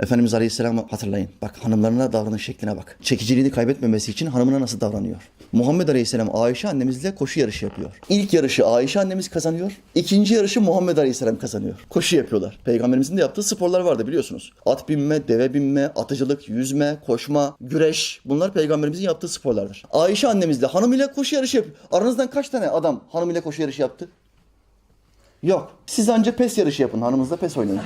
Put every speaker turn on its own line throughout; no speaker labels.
Efendimiz Aleyhisselam'ı hatırlayın. Bak hanımlarına davranış şekline bak. Çekiciliğini kaybetmemesi için hanımına nasıl davranıyor? Muhammed Aleyhisselam Ayşe annemizle koşu yarışı yapıyor. İlk yarışı Ayşe annemiz kazanıyor. İkinci yarışı Muhammed Aleyhisselam kazanıyor. Koşu yapıyorlar. Peygamberimizin de yaptığı sporlar vardı biliyorsunuz. At binme, deve binme, atıcılık, yüzme, koşma, güreş. Bunlar peygamberimizin yaptığı sporlardır. Ayşe annemizle hanımıyla koşu yarışı yapıyor. Aranızdan kaç tane adam hanımıyla koşu yarışı yaptı? Yok. Siz anca pes yarışı yapın. Hanımızla pes oynayın.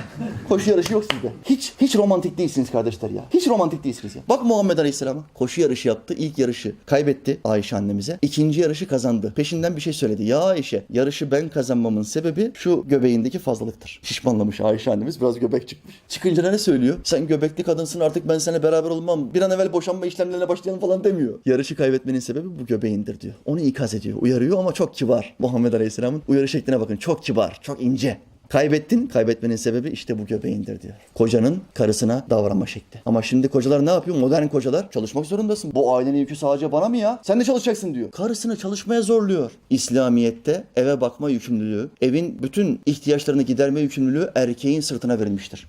Koşu yarışı yok sizde. Hiç hiç romantik değilsiniz kardeşler ya. Hiç romantik değilsiniz ya. Bak Muhammed Aleyhisselam'a. Koşu yarışı yaptı. İlk yarışı kaybetti Ayşe annemize. İkinci yarışı kazandı. Peşinden bir şey söyledi. Ya Ayşe yarışı ben kazanmamın sebebi şu göbeğindeki fazlalıktır. Şişmanlamış Ayşe annemiz. Biraz göbek çıkmış. Çıkınca ne söylüyor? Sen göbekli kadınsın artık ben seninle beraber olmam. Bir an evvel boşanma işlemlerine başlayalım falan demiyor. Yarışı kaybetmenin sebebi bu göbeğindir diyor. Onu ikaz ediyor. Uyarıyor ama çok kibar. Muhammed Aleyhisselam'ın uyarı şekline bakın. Çok kibar. Çok ince. Kaybettin, kaybetmenin sebebi işte bu göbeğindir diyor. Kocanın karısına davranma şekli. Ama şimdi kocalar ne yapıyor? Modern kocalar çalışmak zorundasın. Bu ailenin yükü sadece bana mı ya? Sen de çalışacaksın diyor. Karısını çalışmaya zorluyor. İslamiyet'te eve bakma yükümlülüğü, evin bütün ihtiyaçlarını giderme yükümlülüğü erkeğin sırtına verilmiştir.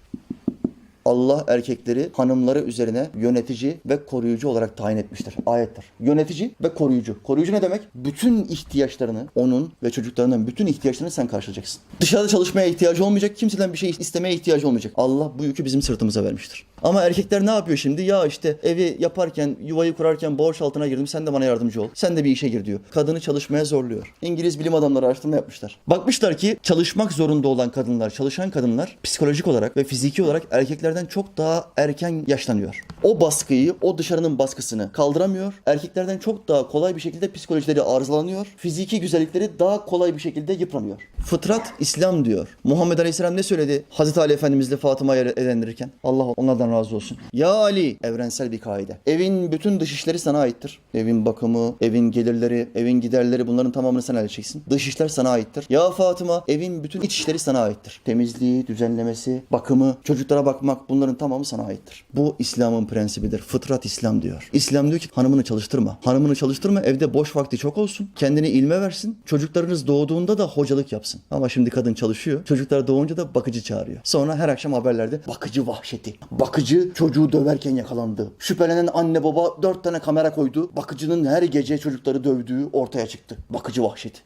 Allah erkekleri hanımları üzerine yönetici ve koruyucu olarak tayin etmiştir. Ayettir. Yönetici ve koruyucu. Koruyucu ne demek? Bütün ihtiyaçlarını, onun ve çocuklarının bütün ihtiyaçlarını sen karşılayacaksın. Dışarıda çalışmaya ihtiyacı olmayacak, kimseden bir şey istemeye ihtiyacı olmayacak. Allah bu yükü bizim sırtımıza vermiştir. Ama erkekler ne yapıyor şimdi? Ya işte evi yaparken, yuvayı kurarken borç altına girdim. Sen de bana yardımcı ol. Sen de bir işe gir diyor. Kadını çalışmaya zorluyor. İngiliz bilim adamları araştırma yapmışlar. Bakmışlar ki çalışmak zorunda olan kadınlar, çalışan kadınlar psikolojik olarak ve fiziki olarak erkeklerden çok daha erken yaşlanıyor. O baskıyı, o dışarının baskısını kaldıramıyor. Erkeklerden çok daha kolay bir şekilde psikolojileri arızalanıyor. Fiziki güzellikleri daha kolay bir şekilde yıpranıyor. Fıtrat İslam diyor. Muhammed Aleyhisselam ne söyledi? Hazreti Ali Efendimizle Fatıma'yı evlendirirken. Allah onlardan razı olsun. Ya Ali evrensel bir kaide. Evin bütün dış işleri sana aittir. Evin bakımı, evin gelirleri, evin giderleri bunların tamamını sen halledeceksin. Dış işler sana aittir. Ya Fatıma evin bütün iç işleri sana aittir. Temizliği, düzenlemesi, bakımı, çocuklara bakmak bunların tamamı sana aittir. Bu İslam'ın prensibidir. Fıtrat İslam diyor. İslam diyor ki hanımını çalıştırma. Hanımını çalıştırma evde boş vakti çok olsun. Kendini ilme versin. Çocuklarınız doğduğunda da hocalık yapsın. Ama şimdi kadın çalışıyor. Çocuklar doğunca da bakıcı çağırıyor. Sonra her akşam haberlerde bakıcı vahşeti. Bakıcı çocuğu döverken yakalandı. Şüphelenen anne baba dört tane kamera koydu. Bakıcının her gece çocukları dövdüğü ortaya çıktı. Bakıcı vahşeti.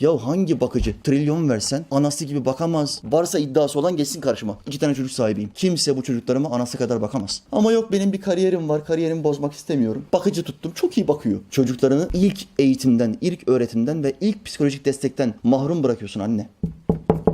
Ya hangi bakıcı? Trilyon versen anası gibi bakamaz. Varsa iddiası olan geçsin karşıma. İki tane çocuk sahibiyim. Kimse bu çocuklarıma anası kadar bakamaz. Ama yok benim bir kariyerim var. Kariyerimi bozmak istemiyorum. Bakıcı tuttum. Çok iyi bakıyor. Çocuklarını ilk eğitimden, ilk öğretimden ve ilk psikolojik destekten mahrum bırakıyorsun anne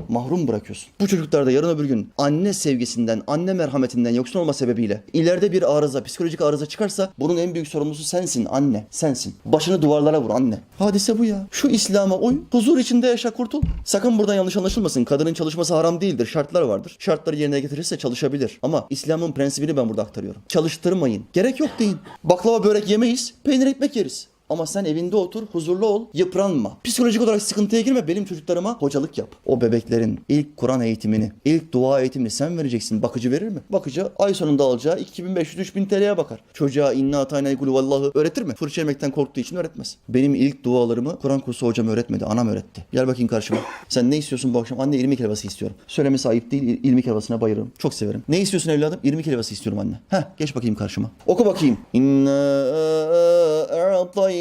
mahrum bırakıyorsun. Bu çocuklar da yarın öbür gün anne sevgisinden, anne merhametinden yoksun olma sebebiyle ileride bir arıza, psikolojik arıza çıkarsa bunun en büyük sorumlusu sensin anne, sensin. Başını duvarlara vur anne. Hadise bu ya. Şu İslam'a uy, huzur içinde yaşa kurtul. Sakın buradan yanlış anlaşılmasın. Kadının çalışması haram değildir. Şartlar vardır. Şartları yerine getirirse çalışabilir. Ama İslam'ın prensibini ben burada aktarıyorum. Çalıştırmayın. Gerek yok deyin. Baklava börek yemeyiz, peynir ekmek yeriz. Ama sen evinde otur, huzurlu ol, yıpranma. Psikolojik olarak sıkıntıya girme, benim çocuklarıma hocalık yap. O bebeklerin ilk Kur'an eğitimini, ilk dua eğitimini sen vereceksin. Bakıcı verir mi? Bakıcı ay sonunda alacağı 2500-3000 TL'ye bakar. Çocuğa inna atayna kulu vallahu öğretir mi? Fırça yemekten korktuğu için öğretmez. Benim ilk dualarımı Kur'an kursu hocam öğretmedi, anam öğretti. Gel bakayım karşıma. Sen ne istiyorsun bu akşam? Anne irmik helvası istiyorum. Söylemesi ayıp değil, irmik helvasına bayılırım. Çok severim. Ne istiyorsun evladım? İrmik helvası istiyorum anne. Heh, geç bakayım karşıma. Oku bakayım. İnna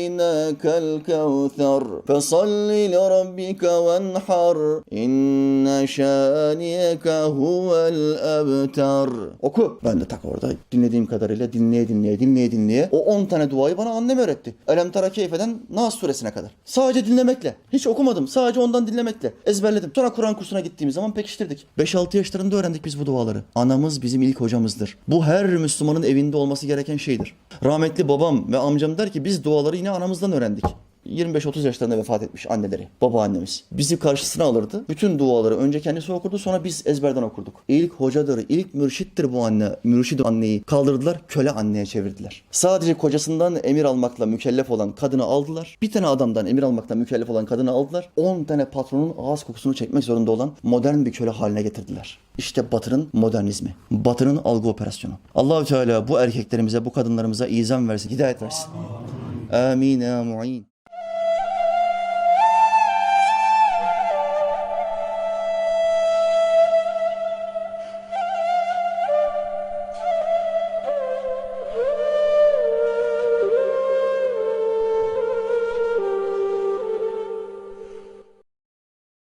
أعطيناك الكوثر فصل لربك وانحر إن شانئك هو الأبتر Oku. Ben de tak orada dinlediğim kadarıyla dinleye dinleye dinleye dinleye o 10 tane duayı bana annem öğretti. Elem tara keyfeden Nas suresine kadar. Sadece dinlemekle. Hiç okumadım. Sadece ondan dinlemekle. Ezberledim. Sonra Kur'an kursuna gittiğimiz zaman pekiştirdik. 5-6 yaşlarında öğrendik biz bu duaları. Anamız bizim ilk hocamızdır. Bu her Müslümanın evinde olması gereken şeydir. Rahmetli babam ve amcam der ki biz duaları yine anamızdan öğrendik. 25-30 yaşlarında vefat etmiş anneleri, babaannemiz. Bizi karşısına alırdı. Bütün duaları önce kendisi okurdu sonra biz ezberden okurduk. İlk hocadır, ilk mürşittir bu anne. Mürşid anneyi kaldırdılar, köle anneye çevirdiler. Sadece kocasından emir almakla mükellef olan kadını aldılar. Bir tane adamdan emir almakla mükellef olan kadını aldılar. 10 tane patronun ağız kokusunu çekmek zorunda olan modern bir köle haline getirdiler. İşte Batı'nın modernizmi. Batı'nın algı operasyonu. Allahü Teala bu erkeklerimize, bu kadınlarımıza izan versin, hidayet versin. Amin ya mu'in.